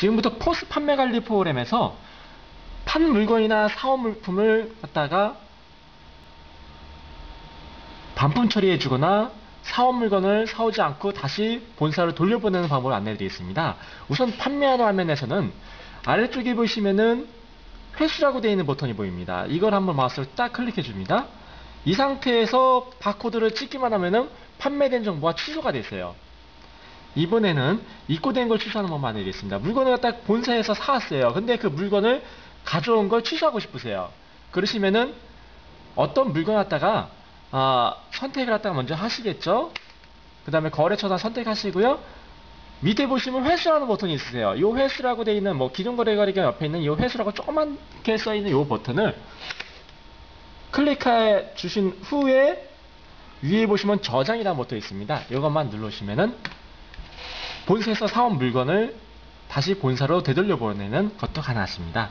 지금부터 포스 판매 관리 프로그램에서 판 물건이나 사온 물품을 갖다가 반품 처리해 주거나 사온 물건을 사오지 않고 다시 본사로 돌려보내는 방법을 안내해 드리겠습니다. 우선 판매하는 화면에서는 아래쪽에 보시면은 회수라고 되어 있는 버튼이 보입니다. 이걸 한번 마우스를 딱 클릭해 줍니다. 이 상태에서 바코드를 찍기만 하면은 판매된 정보가 취소가 됐어요. 이번에는 입고 된 걸 취소하는 방법 안내드리겠습니다. 물건을 딱 본사에서 사왔어요. 근데 그 물건을 가져온 걸 취소하고 싶으세요. 그러시면은 어떤 물건 갖다가 아, 선택을 갖다가 먼저 하시겠죠. 그 다음에 거래처단 선택하시고요. 밑에 보시면 회수라는 버튼이 있으세요. 이 회수라고 되어 있는 뭐 기존 거래 거래가 옆에 있는 이 회수라고 조그맣게 써 있는 이 버튼을 클릭해 주신 후에 위에 보시면 저장이라는 버튼이 있습니다. 이것만 누르시면은 본사에서 사온 물건을 다시 본사로 되돌려 보내는 것도 가능하십니다.